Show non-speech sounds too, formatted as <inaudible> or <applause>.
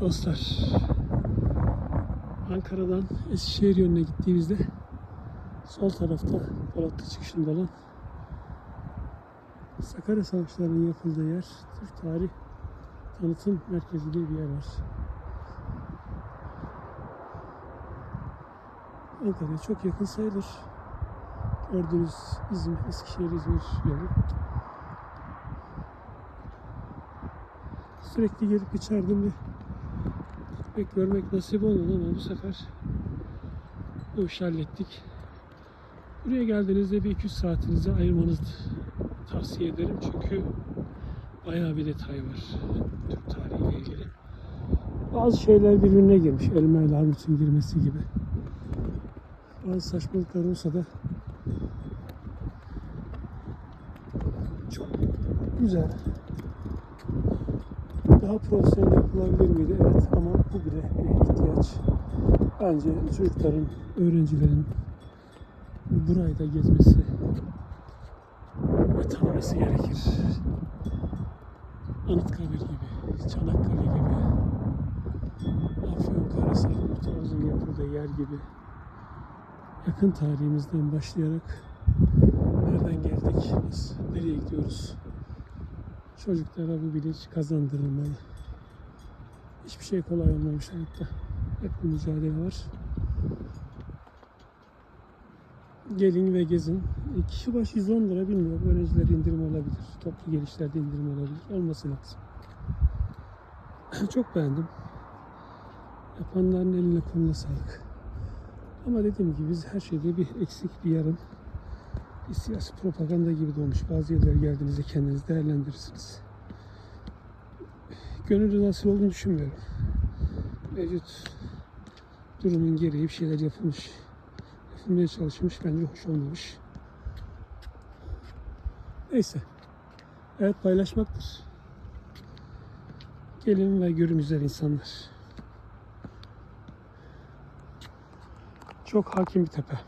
Dostlar, Ankara'dan Eskişehir yönüne gittiğimizde sol tarafta Polatlı çıkışında olan Sakarya Savaşları'nın yapıldığı yer Türk Tarih Tanıtım Merkezi diye bir yer var. Ankara'ya çok yakın sayılır. Gördüğünüz İzmir, Eskişehir, İzmir yolu. Sürekli gelip geçerdim ve pek görmek nasip olmadı ama bu sefer bu işi hallettik. Buraya geldiğinizde bir 200 saatinizi ayırmanızı tavsiye ederim çünkü bayağı bir detay var Türk tarihiyle ilgili. Bazı şeyler birbirine girmiş. Elma ile armutun girmesi gibi. Bazı saçmalıklar olsa da çok güzel. Daha profesyonel yapılabilir miydi? Evet ama bu bile ihtiyaç. Bence çocukların, öğrencilerin burayı da gezmesi ve tanıması gerekir. Anıtkabir gibi, Çanakkale gibi, Afyonkarahisar, Kurtuluz'un yapıldığı yer gibi yakın tarihimizden başlayarak nereden geldik, nasıl, nereye gidiyoruz? Çocuklara bu bilinç kazandırılmalı. Hiçbir şey kolay olmamış hayatta. Hep bir mücadele var. Gelin ve gezin. E, Kişi başı 110 lira bilmiyorum. Öğrenciler indirim olabilir. Toplu gelişlerde indirim olabilir. Olması lazım. <clears throat> Çok beğendim. Yapanların eline koluna sağlık. Ama dediğim gibi biz her şeyde bir eksik, bir yarım, bir siyasi propaganda gibi de olmuş. Bazı yerlere geldiğinizde kendiniz değerlendirirsiniz. Gönül rızası olduğunu düşünmüyorum. Mevcut durumun gereği bir şeyler yapılmış. Yapılmaya çalışılmış. Bence hoş olmamış. Neyse. Evet paylaşmaktır. Gelin ve görün güzel insanlar. Çok hakim bir tepe.